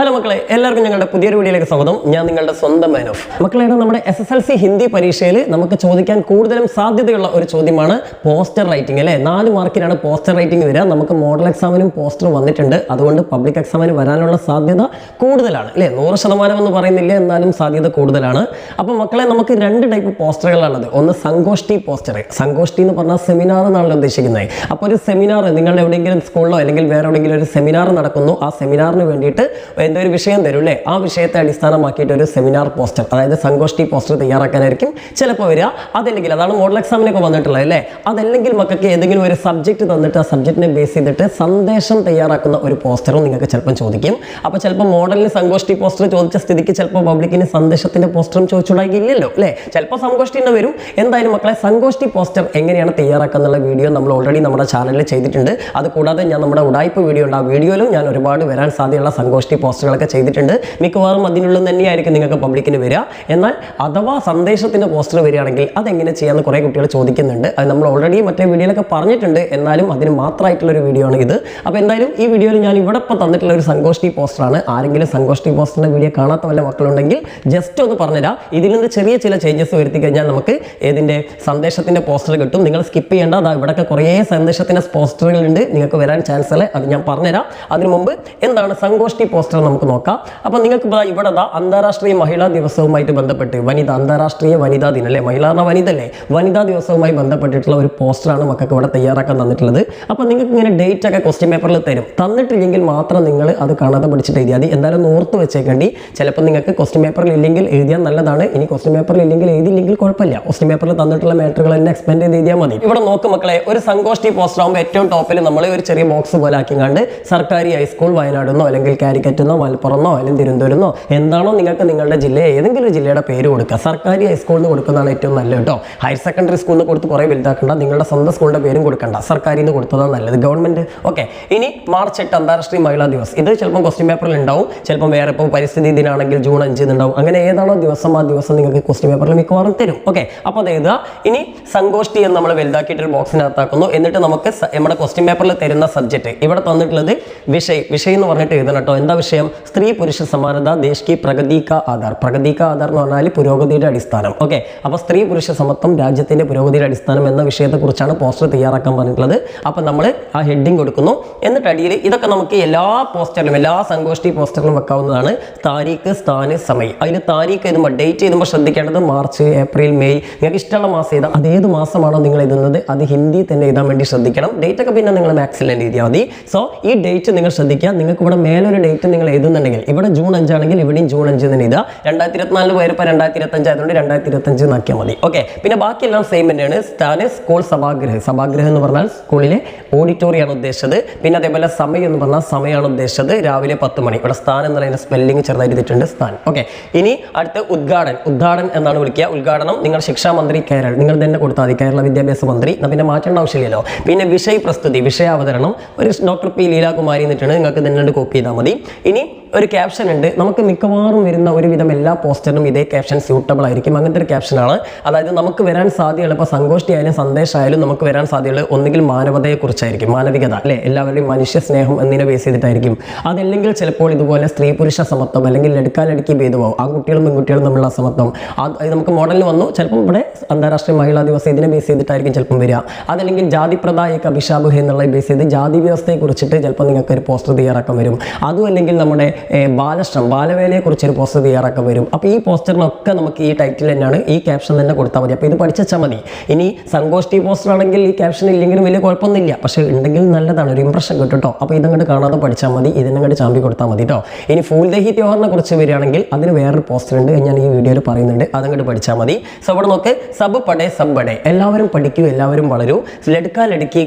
Hello മക്കളെ എല്ലാവർക്കും ഞങ്ങളുടെ പുതിയൊരു വീഡിയോയിലേക്ക് സ്വാഗതം. ഞാൻ നിങ്ങളുടെ സ്വന്തം മാൻ ഓഫ് മക്കളെ നമ്മുടെ S S L C Hindi പരീക്ഷയിൽ നമുക്ക് ചോദിക്കാൻ കൂടുതലും സാധ്യതയുള്ള ഒരു ചോദ്യമാണ് പോസ്റ്റർ റൈറ്റിംഗ് അല്ലേ? നാല് മാർക്കിനാണ് പോസ്റ്റർ റൈറ്റിംഗ് വരിക. നമുക്ക് മോഡൽ എക്സാമിനും പോസ്റ്റർ വന്നിട്ടുണ്ട്. അതുകൊണ്ട് പബ്ലിക് എക്സാമിന് വരാനുള്ള സാധ്യത കൂടുതലാണ് അല്ലേ? നൂറ് ശതമാനം എന്ന് പറയുന്നില്ല എന്നാലും സാധ്യത കൂടുതലാണ്. അപ്പോൾ മക്കളെ നമുക്ക് രണ്ട് ടൈപ്പ് പോസ്റ്ററുകളാണുള്ളത്. ഒന്ന് സങ്കോഷ്ടി പോസ്റ്റർ. സങ്കോഷ്ടി എന്ന് പറഞ്ഞാൽ സെമിനാർ എന്നാണല്ലോ ഉദ്ദേശിക്കുന്നത്. അപ്പോൾ ഒരു സെമിനാർ നിങ്ങളുടെ എവിടെയെങ്കിലും സ്കൂളിലോ അല്ലെങ്കിൽ വേറെ എവിടെയെങ്കിലും ഒരു സെമിനാർ നടക്കുന്നു. ആ സെമിനാറിന് വേണ്ടിയിട്ട് എന്തോ ഒരു വിഷയം തരും അല്ലേ ആ വിഷയത്തെ അടിസ്ഥാനമാക്കിയിട്ട് ഒരു സെമിനാർ പോസ്റ്റർ അതായത് സങ്കോഷ്ടി പോസ്റ്റർ തയ്യാറാക്കാനായിരിക്കും ചിലപ്പോൾ വരിക. അതല്ലെങ്കിൽ അതാണ് മോഡൽ എക്സാമിനൊക്കെ വന്നിട്ടുള്ളത് അല്ലേ? അതല്ലെങ്കിൽ മക്കൾക്ക് ഏതെങ്കിലും ഒരു സബ്ജക്റ്റ് തന്നിട്ട് ആ സബ്ജക്റ്റിനെ ബേസ് ചെയ്തിട്ട് സന്ദേശം തയ്യാറാക്കുന്ന ഒരു പോസ്റ്ററും നിങ്ങൾക്ക് ചിലപ്പം ചോദിക്കും. അപ്പോൾ ചിലപ്പോൾ മോഡലിന് സങ്കോഷ്ടി പോസ്റ്റർ ചോദിച്ച സ്ഥിതിക്ക് ചിലപ്പോൾ പബ്ലിക്കിന് സന്ദേശത്തിന്റെ പോസ്റ്ററും ചോദിച്ചുണ്ടാക്കിയില്ലല്ലോ അല്ലേ? ചിലപ്പോൾ സങ്കോഷ്ടിന്റെ വരും. എന്തായാലും മക്കളെ സങ്കോഷ്ടി പോസ്റ്റർ എങ്ങനെയാണ് തയ്യാറാക്കുക എന്നുള്ള വീഡിയോ നമ്മൾ ഓൾറെഡി നമ്മുടെ ചാനലിൽ ചെയ്തിട്ടുണ്ട്. അതുകൂടാതെ ഞാൻ നമ്മുടെ ഉടായ്പ വീഡിയോ ഉണ്ട്. ആ വീഡിയോയിലും ഞാൻ ഒരുപാട് വരാൻ സാധ്യതയുള്ള സങ്കോഷ്ടി പോസ്റ്ററുകളൊക്കെ ചെയ്തിട്ടുണ്ട്. മിക്കവാറും അതിനുള്ളിൽ തന്നെയായിരിക്കും നിങ്ങൾക്ക് പബ്ലിക്കിന് വരിക. എന്നാൽ അഥവാ സന്ദേശത്തിന്റെ പോസ്റ്റർ വരികയാണെങ്കിൽ അതെങ്ങനെ ചെയ്യാമെന്ന് കുറേ കുട്ടികൾ ചോദിക്കുന്നുണ്ട്. അത് നമ്മൾ ഓൾറെഡി മറ്റേ വീഡിയോയിലൊക്കെ പറഞ്ഞിട്ടുണ്ട്. എന്നാലും അതിന് മാത്രമായിട്ടുള്ള ഒരു വീഡിയോ ആണ് ഇത്. അപ്പോൾ എന്തായാലും ഈ വീഡിയോയിൽ ഞാൻ ഇവിടെ ഇപ്പോൾ തന്നിട്ടുള്ള ഒരു സങ്കോഷ്ടി പോസ്റ്ററാണ് ആരെങ്കിലും സങ്കോഷ്ടി പോസ്റ്ററിന്റെ വീഡിയോ കാണാത്ത വല്ല മക്കളുണ്ടെങ്കിൽ ജസ്റ്റ് ഒന്ന് പറഞ്ഞുതരാം. ഇതിൽ നിന്ന് ചെറിയ ചില ചേഞ്ചസ് വരുത്തി കഴിഞ്ഞാൽ നമുക്ക് ഏതിന്റെ സന്ദേശത്തിന്റെ പോസ്റ്റർ കിട്ടും. നിങ്ങൾ സ്കിപ്പ് ചെയ്യേണ്ട. അതാ ഇവിടെയൊക്കെ കുറേ സന്ദേശത്തിന്റെ പോസ്റ്ററുകളുണ്ട്. നിങ്ങൾക്ക് വരാൻ ചാൻസ് അല്ലേ? അത് ഞാൻ പറഞ്ഞുതരാം. അതിനു മുമ്പ് എന്താണ് സങ്കോഷ്ടി പോസ്റ്റർ നമുക്ക് നോക്കാം. അപ്പോൾ നിങ്ങൾക്ക് ഇവിടെ ദാ അന്താരാഷ്ട്രീയ മഹിളാ ദിവസവുമായിട്ട് ബന്ധപ്പെട്ട് വനിത അന്താരാഷ്ട്രീയ വനിതാ ദിനം അല്ലേ? മഹിളാ എന്ന വനിത അല്ലേ? വനിതാ ദിവസവുമായി ബന്ധപ്പെട്ടിട്ടുള്ള ഒരു പോസ്റ്ററാണ് മക്കൾക്ക് ഇവിടെ തയ്യാറാക്കാൻ തന്നിട്ടുള്ളത്. അപ്പോൾ നിങ്ങൾക്ക് ഇങ്ങനെ ഡേറ്റ് ഒക്കെ ക്വസ്റ്റ്യൻ പേപ്പറിൽ തരും. തന്നിട്ടില്ലെങ്കിൽ മാത്രം നിങ്ങൾ അത് കാണാതെ പഠിച്ചിട്ട് എഴുതിയാൽ മതി. എന്തായാലും ഓർത്ത് വെച്ചേക്കേണ്ടി. ചിലപ്പോൾ നിങ്ങൾക്ക് ക്വസ്റ്റ്യൻ പേപ്പറിൽ ഇല്ലെങ്കിൽ എഴുതിയാൽ നല്ലതാണ്. ഇനി ക്വസ്റ്റ്യൻ പേപ്പറിൽ ഇല്ലെങ്കിൽ എഴുതിയില്ലെങ്കിൽ കുഴപ്പമില്ല. ക്വസ്റ്റ്യൻ പേപ്പറിൽ തന്നിട്ടുള്ള മാറ്ററുകൾ തന്നെ എക്സ്പെൻഡ് ചെയ്ത് എഴുതിയാൽ മതി. ഇവിടെ നോക്ക് മക്കളെ ഒരു സങ്കോഷ്ടി പോസ്റ്റർ ആകുമ്പോൾ ഏറ്റവും ടോപ്പിൽ നമ്മൾ ഒരു ചെറിയ ബോക്സ് പോലെ ആക്കി കണ്ട് സർക്കാരി ഹൈസ്കൂൾ വയനാടെന്നോ അല്ലെങ്കിൽ കാരിക്കറ്റെന്നോ മലപ്പുറന്നോ അല്ലെങ്കിൽ തിരുവനന്തപുരമെന്നോ എന്താണോ നിങ്ങൾക്ക് നിങ്ങളുടെ ജില്ലയെ ഏതെങ്കിലും ജില്ലയുടെ പേര് കൊടുക്കുക. സർക്കാർ ഹൈസ്കൂളിൽ നിന്ന് കൊടുക്കുന്നതാണ് ഏറ്റവും നല്ലത് കേട്ടോ. ഹയർ സെക്കൻഡറി സ്കൂളിൽ നിന്ന് കൊടുത്ത് കുറേ വലുതാക്കേണ്ട. നിങ്ങളുടെ സ്വന്തം സ്കൂളിന്റെ പേരും കൊടുക്കണ്ട. സർക്കാരിൽ നിന്ന് കൊടുത്തതാണ് നല്ലത്. ഗവൺമെന്റ് ഓക്കെ ഇനി മാർച്ച് എട്ട് അന്താരാഷ്ട്ര മഹിളാ ദിവസ്. ഇത് ചിലപ്പോൾ ക്വസ്റ്റ്യൻ പേപ്പറിൽ ഉണ്ടാവും. ചിലപ്പോൾ വേറെ ഇപ്പോൾ പരിസ്ഥിതി ദിനാണെങ്കിൽ ജൂൺ അഞ്ചിന് ഉണ്ടാവും അങ്ങനെ ഏതാണോ ദിവസം ആ ദിവസം നിങ്ങൾക്ക് ക്വസ്റ്റ്യൻ പേപ്പറിൽ മിക്കവാറും തരും. ഓക്കെ അപ്പോൾ അത് എഴുതുക ഇനി സങ്കോഷ്ടി എന്ന് നമ്മൾ വലുതാക്കിയിട്ട് ഒരു ബോക്സിനകത്താക്കുന്നു എന്നിട്ട് നമുക്ക് നമ്മുടെ ക്വസ്റ്റ്യൻ പേപ്പറിൽ തരുന്ന സബ്ജക്റ്റ് ഇവിടെ തന്നിട്ടുള്ളത് വിഷയ്. വിഷയ് എന്ന് പറഞ്ഞിട്ട് എഴുതണം കേട്ടോ. എന്താ വിഷയം? സ്ത്രീ പുരുഷ സമാനത ദേശ് കി പ്രഗതി കാ ആധാർ. പ്രഗതി കാ ആധാർ എന്ന് പറഞ്ഞാൽ പുരോഗതിയുടെ അടിസ്ഥാനം. ഓക്കെ? അപ്പോൾ സ്ത്രീ പുരുഷ സമത്വം രാജ്യത്തിന്റെ പുരോഗതിയുടെ അടിസ്ഥാനം എന്ന വിഷയത്തെക്കുറിച്ചാണ് പോസ്റ്റർ തയ്യാറാക്കാൻ പറഞ്ഞിട്ടുള്ളത്. അപ്പോൾ നമ്മൾ ആ ഹെഡിങ് കൊടുക്കുന്നു. എന്നിട്ട് അടിയിൽ ഇതൊക്കെ നമുക്ക് എല്ലാ പോസ്റ്ററിലും എല്ലാ സങ്കോഷ്ടി പോസ്റ്ററിലും വെക്കാവുന്നതാണ്. താരീഖ് സ്ഥാന സമയം. അതിൽ താരീഖ് എഴുതുമ്പോൾ ഡേറ്റ് എഴുതുമ്പോൾ ശ്രദ്ധിക്കേണ്ടത് മാർച്ച് ഏപ്രിൽ മെയ്. നിങ്ങൾക്ക് ഇഷ്ടമുള്ള മാസം എഴുതാം അതേത് മാസമാണോ നിങ്ങൾ എഴുതുന്നത്? അത് ഹിന്ദി തന്നെ എഴുതാൻ വേണ്ടി ശ്രദ്ധിക്കണം. ഡേറ്റ് ഒക്കെ പിന്നെ നിങ്ങൾ തന്നെ എഴുതിയാൽ മതി. സോ ഈ ഡേറ്റ് നിങ്ങൾ ശ്രദ്ധിക്കുക. നിങ്ങൾക്ക് ഇവിടെ മേലൊരു ഡേറ്റ് നിങ്ങൾ എഴുതുന്നുണ്ടെങ്കിൽ. ഇവിടെ ജൂൺ അഞ്ചാണെങ്കിൽ ഇവിടെയും ജൂൺ അഞ്ച് തന്നെ എഴുതുക. രണ്ടായിരത്തി ഇരുപത്തിനാലിന് പോയപ്പോൾ രണ്ടായിരത്തി ഇരുപത്തഞ്ച് ആയതുകൊണ്ട് രണ്ടായിരത്തി ഇരുപത്തഞ്ച് നോക്കിയാൽ മതി. ഓക്കെ പിന്നെ ബാക്കിയെല്ലാം സെയിം തന്നെയാണ്. സ്ഥാന സ്കൂൾ സഭാഗ്രഹം. സഭാഗ്രഹം എന്ന് പറഞ്ഞാൽ സ്കൂളിലെ ഓഡിറ്റോറിയാണ് ഉദ്ദേശിച്ചത്. പിന്നെ അതേപോലെ സമയം എന്ന് പറഞ്ഞാൽ സമയമാണ് ഉദ്ദേശിച്ചത്. രാവിലെ പത്ത് മണി. ഇവിടെ സ്ഥാനം എന്ന് പറയുന്ന സ്പെല്ലിംഗ് ചെറുതായിട്ട് എഴുതിയിട്ടുണ്ട് സ്ഥാൻ ഓക്കെ ഇനി അടുത്ത ഉദ്ഘാടനം. ഉദ്ഘാടനം എന്നാണ് വിളിക്കുക. ഉദ്ഘാടനം നിങ്ങൾ ശിക്ഷാ മന്ത്രി കേരള നിങ്ങൾ തന്നെ കൊടുത്താൽ മതി. കേരള വിദ്യാഭ്യാസ മന്ത്രി. പിന്നെ മാറ്റേണ്ട ആവശ്യമില്ലല്ലോ. പിന്നെ വിഷയ പ്രസ്തുതി വിഷയാവതരണം. ഒരു ഡോക്ടർ പി ലീലാകുമാരി എന്നിട്ടാണ് നിങ്ങൾക്ക് തന്നെ കോപ്പി ചെയ്താൽ മതി. ഇനി Alô? ഒരു ക്യാപ്ഷൻ ഉണ്ട്. നമുക്ക് മിക്കവാറും വരുന്ന ഒരുവിധം എല്ലാ പോസ്റ്ററിനും ഇതേ ക്യാപ്ഷൻ സ്യൂട്ടബിൾ ആയിരിക്കും. അങ്ങനത്തെ ഒരു ക്യാപ്ഷനാണ് അതായത് നമുക്ക് വരാൻ സാധ്യതയുള്ള ഇപ്പോൾ സന്തോഷിയായാലും സന്ദേശമായാലും നമുക്ക് വരാൻ സാധ്യതയുള്ള ഒന്നുകിൽ മാനവതയെക്കുറിച്ചായിരിക്കും മാനവികത അല്ലേ? എല്ലാവരുടെയും മനുഷ്യ സ്നേഹം എന്നിനെ ബേസ് ചെയ്തിട്ടായിരിക്കും. അതല്ലെങ്കിൽ ചിലപ്പോൾ ഇതുപോലെ സ്ത്രീ പുരുഷ സമത്വം അല്ലെങ്കിൽ ലടുക്കാലടുക്കി ആ കുട്ടികളും പെൺകുട്ടികളും തമ്മിലുള്ള സമത്വം അത് നമുക്ക് മോഡലിൽ വന്നു. ചിലപ്പോൾ ഇവിടെ അന്താരാഷ്ട്ര മഹിളാ ദിവസം ഇതിനെ ബേസ് ചെയ്തിട്ടായിരിക്കും ചിലപ്പം വരിക. അതല്ലെങ്കിൽ ജാതി പ്രദായക അഭിഷാബ് എന്നുള്ള ബേസ് ചെയ്ത് ജാതി വ്യവസ്ഥയെ കുറിച്ചിട്ട് ചിലപ്പോൾ നിങ്ങൾക്ക് ഒരു പോസ്റ്റർ തയ്യാറാക്കാൻ വരും. അതും അല്ലെങ്കിൽ നമ്മുടെ ബാലശ്രം ബാലവേലയെ കുറിച്ചൊരു പോസ്റ്റർ തയ്യാറാക്കാൻ വരും. അപ്പോൾ ഈ പോസ്റ്ററിനൊക്കെ നമുക്ക് ഈ ടൈറ്റിൽ തന്നെയാണ്. ഈ ക്യാപ്ഷൻ തന്നെ കൊടുത്താൽ മതി. അപ്പോൾ ഇത് പഠിച്ചാൽ മതി. ഇനി സങ്കോഷ്ടി പോസ്റ്റർ ആണെങ്കിൽ ഈ ക്യാപ്ഷൻ ഇല്ലെങ്കിലും വലിയ കുഴപ്പമൊന്നുമില്ല. പക്ഷേ ഉണ്ടെങ്കിൽ നല്ലതാണ്. ഒരു ഇമ്പ്രഷൻ കിട്ടും കേട്ടോ അപ്പോൾ ഇതങ്ങോട്ട് കാണാതെ പഠിച്ചാൽ മതി. ഇതിനങ്ങോട്ട് ചാമ്പി കൊടുത്താൽ മതി കേട്ടോ ഇനി ഫൂൽദഹി ത്യോഹറിനെ കുറിച്ച് വരികയാണെങ്കിൽ അതിന് വേറൊരു പോസ്റ്റർ ഉണ്ട് ഞാൻ ഈ വീഡിയോയിൽ പറയുന്നുണ്ട്. അതങ്ങോട്ട് പഠിച്ചാൽ മതി. സോ അവിടെ നോക്ക്. സബ് പടേ സബ് പടേ എല്ലാവരും പഠിക്കൂ എല്ലാവരും വളരൂ. ലടുക്കാ ലടുക്കി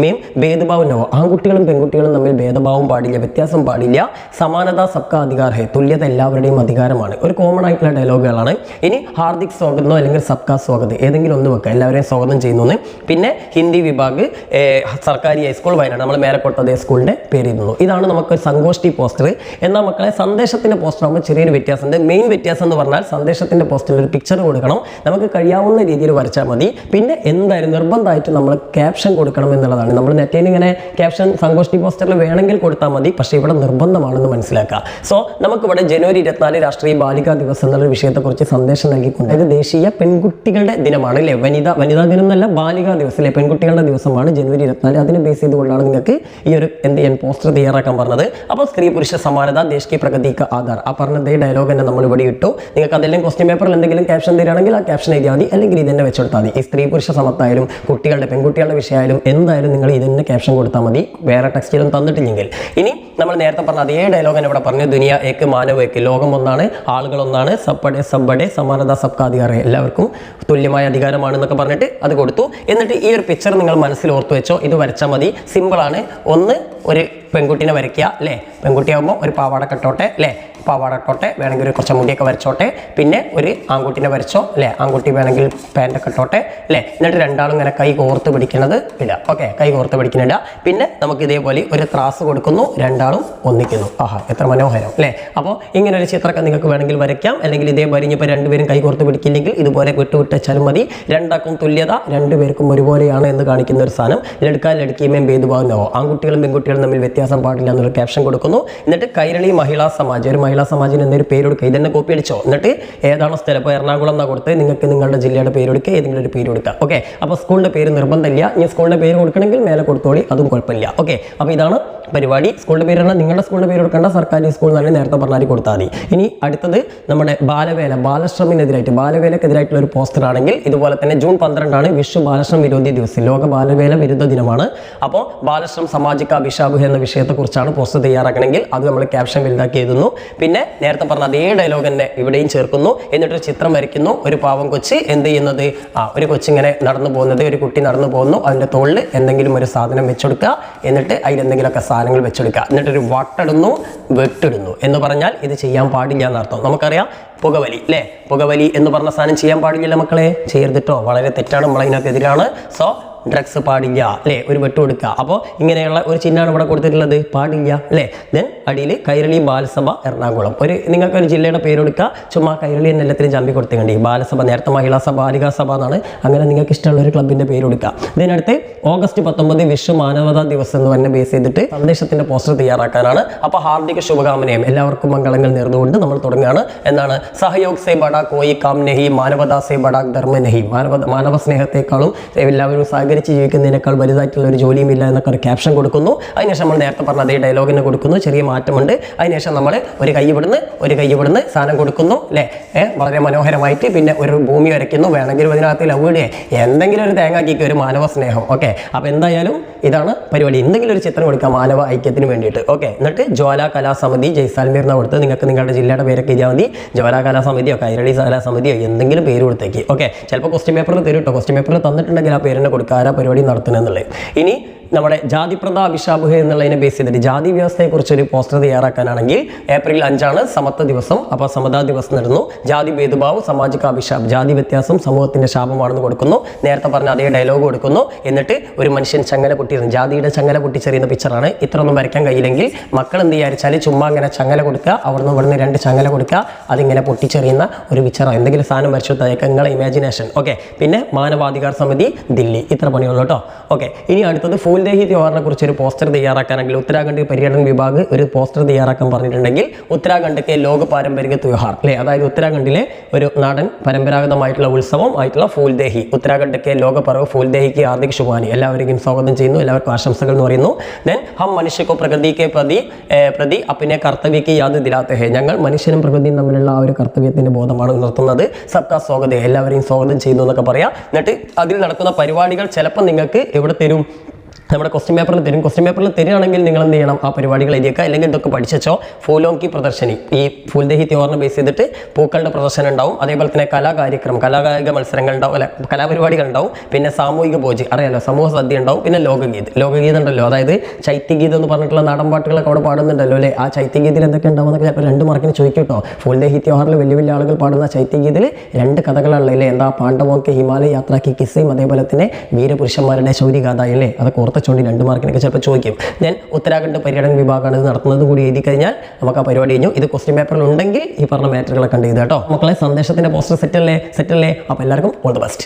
മേം ഭേദഭാവം നോ ആൺകുട്ടികളും പെൺകുട്ടികളും തമ്മിൽ ഭേദഭാവം പാടില്ല വ്യത്യാസം പാടില്ല. സമാനത സബ്ക അധികാർ ഹേ തുല്യത എല്ലാവരുടെയും അധികാരമാണ്. ഒരു കോമൺ ആയിട്ടുള്ള ഡയലോഗുകളാണ് ഇനി ഹാർദിക് സ്വാഗതമോ അല്ലെങ്കിൽ സബ്കാ സ്വാഗത്. ഏതെങ്കിലും ഒന്ന് വെക്കുക. എല്ലാവരെയും സ്വാഗതം ചെയ്യുന്നു പിന്നെ ഹിന്ദി വിഭാഗ് സർക്കാരി ഹൈസ്കൂൾ വയനാട്. നമ്മൾ മേലക്കോട്ട അതേ സ്കൂളിന്റെ പേര് ഇരുന്നു ഇതാണ് നമുക്ക് സങ്കോഷ്ടി പോസ്റ്റർ എന്നാൽ മക്കളെ സന്ദേശത്തിന്റെ പോസ്റ്റർ ആകുമ്പോൾ ചെറിയൊരു വ്യത്യാസമുണ്ട്. മെയിൻ വ്യത്യാസം എന്ന് പറഞ്ഞാൽ സന്ദേശത്തിന്റെ പോസ്റ്ററിൽ ഒരു പിക്ചർ കൊടുക്കണം. നമുക്ക് കഴിയാവുന്ന രീതിയിൽ വരച്ചാൽ മതി. പിന്നെ എന്തായാലും നിർബന്ധമായിട്ട് നമ്മൾ ക്യാപ്ഷൻ കൊടുക്കണം എന്നുള്ളതാണ്. നമ്മൾ നെറ്റേനിങ്ങനെ ക്യാപ്ഷൻ സങ്കോഷ്ടി പോസ്റ്ററിൽ വേണമെങ്കിൽ കൊടുത്താൽ മതി. പക്ഷേ ഇവിടെ നിർബന്ധമാണ് ആണെന്ന് മനസ്സിലാക്കുക. സോ നമുക്കിവിടെ ജനുവരി ഇരുപത്തിനാല് രാഷ്ട്രീയ ബാലികാ ദിവസം എന്നുള്ള വിഷയത്തെക്കുറിച്ച് സന്ദേശം നൽകിക്കൊണ്ട് ഇത് ദേശീയ പെൺകുട്ടികളുടെ ദിനമാണ് അല്ലേ? വനിത വനിതാ ദിനം എന്നല്ല ബാലികാ ദിവസം അല്ലേ പെൺകുട്ടികളുടെ ദിവസമാണ് ജനുവരി ഇരുപത്തിനാല്. അതിനെ ബേസ് ചെയ്തുകൊണ്ടാണ് നിങ്ങൾക്ക് ഈ ഒരു എന്ത് ചെയ്യാൻ പോസ്റ്റർ തയ്യാറാക്കാൻ പറഞ്ഞത്. അപ്പോൾ സ്ത്രീ പുരുഷ സമാനത ദേശീയ പ്രഗതിക്ക് പ്രഗതി ആധാർ. ആ പറഞ്ഞ ദേ ഡയലോഗ് തന്നെ നമ്മൾ ഇവിടെ ഇട്ടു. നിങ്ങൾക്ക് അതെല്ലാം ക്വസ്റ്റ്യൻ പേപ്പറിൽ എന്തെങ്കിലും ക്യാപ്ഷൻ തരികയാണെങ്കിൽ ആ ക്യാപ്ഷൻ എഴുതിയാൽ മതി. അല്ലെങ്കിൽ ഇത് തന്നെ വെച്ചെടുത്താൽ മതി. ഈ സ്ത്രീ പുരുഷ സമത്തായാലും കുട്ടികളുടെ പെൺകുട്ടികളുടെ വിഷയമായാലും എന്തായാലും നിങ്ങൾ ഇതിന് ക്യാപ്ഷൻ കൊടുത്താൽ മതി. വേറെ ടെക്സ്റ്റിലും തന്നിട്ടില്ലെങ്കിൽ. ഇനി നമ്മൾ നേരത്തെ പറഞ്ഞ അതേ ഡയലോഗ് തന്നെ ഇവിടെ പറഞ്ഞു. ദുനിയ ഏക്ക് മാനവ് ഏക്ക് ലോകം ഒന്നാണ് ആളുകൾ ഒന്നാണ് സബ്ബടെ സബ്ബടെ സമാനത സബ്കാ അധികാരം എല്ലാവർക്കും തുല്യമായ അധികാരമാണ് എന്നൊക്കെ പറഞ്ഞിട്ട് അത് കൊടുത്തു. എന്നിട്ട് ഈ ഒരു പിക്ചർ നിങ്ങൾ മനസ്സിൽ ഓർത്തു വെച്ചോ. ഇത് വരച്ചാൽ മതി. സിമ്പിളാണ് ഒന്ന് ഒരു പെൺകുട്ടീനെ വരയ്ക്കുക അല്ലേ? പെൺകുട്ടിയാകുമ്പോൾ ഒരു പാവാട കെട്ടോട്ടെ അല്ലേ? പാവാട കെട്ടോട്ടെ വേണമെങ്കിൽ ഒരു കുറച്ച് മുടിയൊക്കെ വരച്ചോട്ടെ പിന്നെ ഒരു ആൺകുട്ടീനെ വരച്ചോ അല്ലേ? ആൺകുട്ടി വേണമെങ്കിൽ പാന്റൊക്കെ കെട്ടോട്ടെ അല്ലേ? എന്നിട്ട് രണ്ടാളും ഇങ്ങനെ കൈ കോർത്ത് പിടിക്കുന്നത് ഇല്ല ഓക്കെ കൈ കോർത്ത് പിടിക്കുന്നില്ല പിന്നെ നമുക്ക് ഇതേപോലെ ഒരു ത്രാസ് കൊടുക്കുന്നു രണ്ടാളും ഒന്നിക്കുന്നു. ആഹാ എത്ര മനോഹരം അല്ലേ? അപ്പോൾ ഇങ്ങനെ ഒരു ചിത്രമൊക്കെ നിങ്ങൾക്ക് വേണമെങ്കിൽ വരയ്ക്കാം. അല്ലെങ്കിൽ ഇതേപോലെ ഇനിയിപ്പോൾ രണ്ടുപേരും കൈ കോർത്ത് പിടിക്കില്ലെങ്കിൽ ഇതുപോലെ വിട്ടു വിട്ടച്ചാലും മതി. രണ്ടാക്കും തുല്യത രണ്ടുപേർക്കും ഒരുപോലെയാണ് എന്ന് കാണിക്കുന്ന ഒരു സാധനം. ലടുക്കാൻ ലടുക്കിയുമേം ആവും ആൺകുട്ടികളും പെൺകുട്ടികളും തമ്മിൽ വ്യത്യാസം പാടില്ല എന്നൊരു ക്യാപ്ഷൻ കൊടുക്കുന്നു. എന്നിട്ട് കൈരളി മഹിളാ സമാജം ഒരു മഹിളാ സമാജിന് എന്നൊരു പേര് കൊടുക്കുക ഇതന്നെ കോപ്പി അടിച്ചോ? എന്നിട്ട് ഏതാണോ സ്ഥലം? ഇപ്പോൾ എറണാകുളം എന്നാ കൊടുത്ത് നിങ്ങൾക്ക് നിങ്ങളുടെ ജില്ലയുടെ പേര് കൊടുക്കുക ഏതെങ്കിലും ഒരു പേര് കൊടുക്കുക. ഓക്കെ അപ്പോൾ സ്കൂളിന്റെ പേര് നിർബന്ധമില്ല. ഇനി സ്കൂളിന്റെ പേര് കൊടുക്കണമെങ്കിൽ മേലെ കൊടുത്തോളി അതും കുഴപ്പമില്ല. ഓക്കെ അപ്പോൾ ഇതാണ് പരിപാടി. സ്കൂളിന്റെ പേര് പറഞ്ഞാൽ നിങ്ങളുടെ സ്കൂളിന്റെ പേര് കൊടുക്കേണ്ട സർക്കാർ സ്കൂൾ തന്നെ നേരത്തെ പറഞ്ഞാൽ കൊടുത്താൽ മതി. ഇനി അടുത്തത് നമ്മുടെ ബാലവേല ബാലശ്രമിനെതിരായിട്ട് ബാലവേലക്കെതിരായിട്ടുള്ള ഒരു പോസ്റ്റർ ആണെങ്കിൽ ഇതുപോലെ തന്നെ ജൂൺ പന്ത്രണ്ടാണ് വിശ്വ ബാലശ്രം വിരോധി ദിവസം ലോക ബാലവേല വിരുദ്ധ ദിനമാണ്. അപ്പോൾ ബാലശ്രം സമാജിക അഭിഷാബ് എന്ന വിഷയത്തെക്കുറിച്ചാണ് പോസ്റ്റർ തയ്യാറാക്കണമെങ്കിൽ അത് നമ്മൾ ക്യാപ്ഷൻ വലുതാക്കി എഴുതുന്നു പിന്നെ നേരത്തെ പറഞ്ഞ അതേ ഡയലോഗ് തന്നെ ഇവിടെയും ചേർക്കുന്നു. എന്നിട്ടൊരു ചിത്രം വരയ്ക്കുന്നു. ഒരു പാവം കൊച്ച് എന്ത് ചെയ്യുന്നത്? ആ ഒരു കൊച്ചിങ്ങനെ നടന്നു പോകുന്നത് ഒരു കുട്ടി നടന്നു പോകുന്നു. അതിന്റെ തോളിൽ എന്തെങ്കിലും ഒരു സാധനം വെച്ചെടുക്കുക. എന്നിട്ട് അതിൽ എന്തെങ്കിലുമൊക്കെ സാധനങ്ങൾ വെച്ചെടുക്കുക. എന്നിട്ടൊരു വട്ടിടുന്നു വെട്ടിടുന്നു എന്ന് പറഞ്ഞാൽ ഇത് ചെയ്യാൻ പാടില്ല എന്നർത്ഥം. നമുക്കറിയാം പുകവലി അല്ലേ പുകവലി എന്ന് പറഞ്ഞ സാധനം ചെയ്യാൻ പാടില്ല മക്കളെ. ചെയ്യരുതിട്ടോ വളരെ തെറ്റാണ് നമ്മളതിനകത്ത് എതിരാണ്. സോ ഡ്രഗ്സ് പാടില്ല അല്ലേ? ഒരു വെട്ട് കൊടുക്കുക അപ്പോൾ ഇങ്ങനെയുള്ള ഒരു ചിഹ്നമാണ് ഇവിടെ കൊടുത്തിട്ടുള്ളത്. പാടില്ല അല്ലേ? ദെൻ അടിയിൽ കൈരളി ബാലസഭ എറണാകുളം. ഒരു നിങ്ങൾക്ക് ഒരു ജില്ലയുടെ പേര് കൊടുക്കുക ചുമ്മാ കൈരളി എന്ന എല്ലാത്തിനും ചമ്പി കൊടുത്തേണ്ടി ബാലസഭ നേരത്തെ മഹിളാ സഭ ബാലികാ സഭ എന്നാണ്. അങ്ങനെ നിങ്ങൾക്ക് ഇഷ്ടമുള്ള ഒരു ക്ലബിന്റെ പേര് കൊടുക്കുക ഇതിനടുത്ത് ഓഗസ്റ്റ് പത്തൊമ്പത് വിശ്വ മാനവതാ ദിവസം എന്ന് പറഞ്ഞ ബേസ് ചെയ്തിട്ട് സന്ദേശത്തിന്റെ പോസ്റ്റർ തയ്യാറാക്കാനാണ്. അപ്പോൾ ഹാർദിക ശുഭകാമനയും. എല്ലാവർക്കും മംഗളങ്ങൾ നേർന്നുകൊണ്ട് നമ്മൾ തുടങ്ങുകയാണ്. എന്നാണ് സഹയോഗ് സേ ബഡാ കോയി കാം നെഹി മാനവതാ സേ ബഡാ ധർമ്മ നെഹി. മാനവ മാനവ സ്നേഹത്തെക്കാളും എല്ലാവരും സഹകരിച്ച് ജീവിക്കുന്നതിനേക്കാൾ വലുതായിട്ടുള്ള ഒരു ജോലിയും ഇല്ല എന്നൊക്കെ ഒരു ക്യാപ്ഷൻ കൊടുക്കുന്നു. അതിനുശേഷം നമ്മൾ നേരത്തെ പറഞ്ഞ അതേ ഡയലോഗിന് കൊടുക്കുന്നു. ചെറിയ മാറ്റമുണ്ട്. അതിനുശേഷം നമ്മൾ ഒരു കൈ ഇവിടുന്ന് ഒരു കൈ ഇവിടുന്ന് സാധനം കൊടുക്കുന്നു അല്ലേ വളരെ മനോഹരമായിട്ട് പിന്നെ ഒരു ഭൂമി വരയ്ക്കുന്നു. വേണമെങ്കിൽ അതിനകത്ത് ലവ് എന്തെങ്കിലും ഒരു തേങ്ങാക്കിക്ക് ഒരു മാനവ സ്നേഹം. ഓക്കെ. അപ്പോൾ എന്തായാലും ഇതാണ് പരിപാടി. എന്തെങ്കിലും ഒരു ചിത്രം കൊടുക്കാം മാനവ ഐക്യത്തിന് വേണ്ടിയിട്ട്. ഓക്കെ എന്നിട്ട് ജ്വാല കലാസമിതി ജയ്സാൽമീർ കൊടുത്ത് നിങ്ങൾക്ക് നിങ്ങളുടെ ജില്ലയുടെ പേരൊക്കെ എഴുതിയാൽ മതി. ജ്വാല കലാസമിതിയോ കൈരളി കലാസമിതിയോ എന്തെങ്കിലും പേര് കൊടുത്തേക്ക്. ഓക്കെ ചിലപ്പോൾ ക്വസ്റ്റ്യൻ പേപ്പറിൽ തരും കേട്ടോ ക്വസ്റ്റ്യൻ പേപ്പറിൽ തന്നിട്ടുണ്ടെങ്കിൽ ആ പേരിനെ കൊടുക്കുക ആരാ പരിപാടി നടത്തണമെന്നുള്ളത് ഇനി നമ്മുടെ ജാതിപ്രത അഭിഷാബുഹ എന്നുള്ളതിനെ ബേസ് ചെയ്തിട്ട് ജാതി വ്യവസ്ഥയെക്കുറിച്ച് ഒരു പോസ്റ്റർ തയ്യാറാക്കാനാണെങ്കിൽ ഏപ്രിൽ അഞ്ചാണ് സമത്വ ദിവസം. അപ്പോൾ സമതാ ദിവസം നടന്നു. ജാതി ഭേദഭാവ് സാമാജിക അഭിഷാബ് ജാതി വ്യത്യാസം സമൂഹത്തിന്റെ ശാപമാണെന്ന് കൊടുക്കുന്നു. നേരത്തെ പറഞ്ഞ അതേ ഡയലോഗ് കൊടുക്കുന്നു. എന്നിട്ട് ഒരു മനുഷ്യൻ ചങ്ങല പൊട്ടിയിരുന്നു. ജാതിയുടെ ചങ്ങല പൊട്ടിച്ചെറിയുന്ന പിക്ചറാണ് ഇത്ര ഒന്നും വരയ്ക്കാൻ കഴിയില്ലെങ്കിൽ മക്കൾ എന്ത് വിചാരിച്ചാൽ ചുമ്മാ ഇങ്ങനെ ചങ്ങല കൊടുക്കുക. അവിടുന്ന് ഇവിടുന്ന് രണ്ട് ചങ്ങല കൊടുക്കുക. അതിങ്ങനെ പൊട്ടിച്ചെറിയുന്ന ഒരു പിക്ചറാണ് എന്തെങ്കിലും സാധനം വരച്ചു തയ്യാക്കുക നിങ്ങളെ ഇമാജിനേഷൻ ഓക്കെ പിന്നെ മാനവാധികാർ സമിതി ദില്ലി. ഇത്ര പണിയുള്ളൂ കേട്ടോ. ഓക്കെ ഇനി അടുത്തത് ഫൂൽദേഹി ത്യോഹാറിനെ കുറിച്ച് ഒരു പോസ്റ്റർ തയ്യാറാക്കാനെങ്കിൽ ഉത്തരാഖണ്ഡ് പര്യടന വിഭാഗ് ഒരു പോസ്റ്റർ തയ്യാറാക്കാൻ പറഞ്ഞിട്ടുണ്ടെങ്കിൽ ഉത്തരാഖണ്ഡൊക്കെ ലോക പാരമ്പര്യ ത്യോഹാർ അല്ലേ? അതായത് ഉത്തരാഖണ്ഡിലെ ഒരു നാടൻ പരമ്പരാഗതമായിട്ടുള്ള ഉത്സവം ആയിട്ടുള്ള ഫൂൽദേഹി. ഉത്തരാഖണ്ഡൊക്കെ ലോക പർവ് ഫൂൽദേഹിക്ക് ഹാർദിക് ശുഭാനി. എല്ലാവരെയും സ്വാഗതം ചെയ്യുന്നു. എല്ലാവർക്കും ആശംസകൾ എന്ന് പറയുന്നു. ദെൻ ഹം മനുഷ്യക്കോ പ്രകൃതിക്ക് പ്രതി പ്രതി അപ്പിനെ കർത്തവ്യക്ക് യാത് ദിലാത്തെ ഹേ ഞങ്ങൾ മനുഷ്യനും പ്രകൃതിയും തമ്മിലുള്ള ആ ഒരു കർത്തവ്യത്തിന്റെ ബോധമാണ് ഉണർത്തുന്നത്. സബ്കാ സ്വാഗതം. എല്ലാവരെയും സ്വാഗതം ചെയ്യുന്നു എന്നൊക്കെ പറയാം. എന്നിട്ട് അതിൽ നടക്കുന്ന പരിപാടികൾ ചിലപ്പോൾ നിങ്ങൾക്ക് എവിടെ തരും? നമ്മുടെ ക്വസ്റ്റ്യൻ പേപ്പറിൽ തരും. ക്വസ്റ്റ്യൻ പേപ്പറിൽ തരികയാണെങ്കിൽ നിങ്ങൾ എന്ത് ചെയ്യണം? ആ പരിപാടികൾ എഴുതിയേക്കുക. അല്ലെങ്കിൽ ഇതൊക്കെ പഠിച്ചോ ഫൂലോങ്കി പ്രദർശനി. ഈ ഫുൽദേഹി ത്യോറിനെ ബേസ് ചെയ്തിട്ട് പൂക്കളുടെ പ്രദർശനം ഉണ്ടാവും. അതേപോലെ തന്നെ കലാകാര്യക്രമം. കലാകായിക മത്സരങ്ങൾ ഉണ്ടാവും. അല്ല കലാപരിപാടികൾ ഉണ്ടാവും. പിന്നെ സാമൂഹിക ഭോജി അറിയാലോ സമൂഹ സദ്യ ഉണ്ടാവും. പിന്നെ ലോകഗീത്. ലോകഗീതം ഉണ്ടല്ലോ. അതായത് ചൈത്യഗീതം എന്ന് പറഞ്ഞിട്ടുള്ള നാടൻ പാട്ടുകളൊക്കെ അവിടെ പാടുന്നുണ്ടല്ലോ അല്ലേ? ആ ചൈത്യഗീതിൽ എന്തൊക്കെ ഉണ്ടാവുമെന്നൊക്കെ ചിലപ്പോൾ രണ്ട് മാർക്കിന് ചോദിക്കട്ടോ ഫുൽദേഹി ത്യോഹാറിൽ വലിയ വലിയ ആളുകൾ പാടുന്ന ചൈത്യഗീതിൽ രണ്ട് കഥകളാണല്ലേ എന്താ പാണ്ഡവോക്ക് ഹിമാലയ യാത്രാക്കി കിസ്സയും അതേപോലെ തന്നെ വീരപുരുഷന്മാരുടെ ശൗര്യഗാഥ അല്ലേ? അതൊക്കെ ഓർത്തച്ചുകൊണ്ട് രണ്ട് മാർക്കിനൊക്കെ ചിലപ്പോൾ ചോദിക്കും. ദെൻ ഉത്തരാഖണ്ഡ് പര്യടന വിഭാഗമാണ് ഇത് നടത്തുന്നത് കൂടി എഴുതി കഴിഞ്ഞാൽ നമുക്ക് ആ പരിപാടി കഴിഞ്ഞു. ഇത് ക്വസ്റ്റ്യൻ പേപ്പറിൽ ഉണ്ടെങ്കിൽ ഈ പറഞ്ഞ മാറ്ററുകളൊക്കെ കണ്ട് ചെയ്ത് കേട്ടോ. മക്കളെ സന്ദേശത്തിന്റെ പോസ്റ്റർ സെറ്റല്ലേ സെറ്റല്ലേ അപ്പോൾ എല്ലാവർക്കും ഓൾ ദ ബെസ്റ്റ്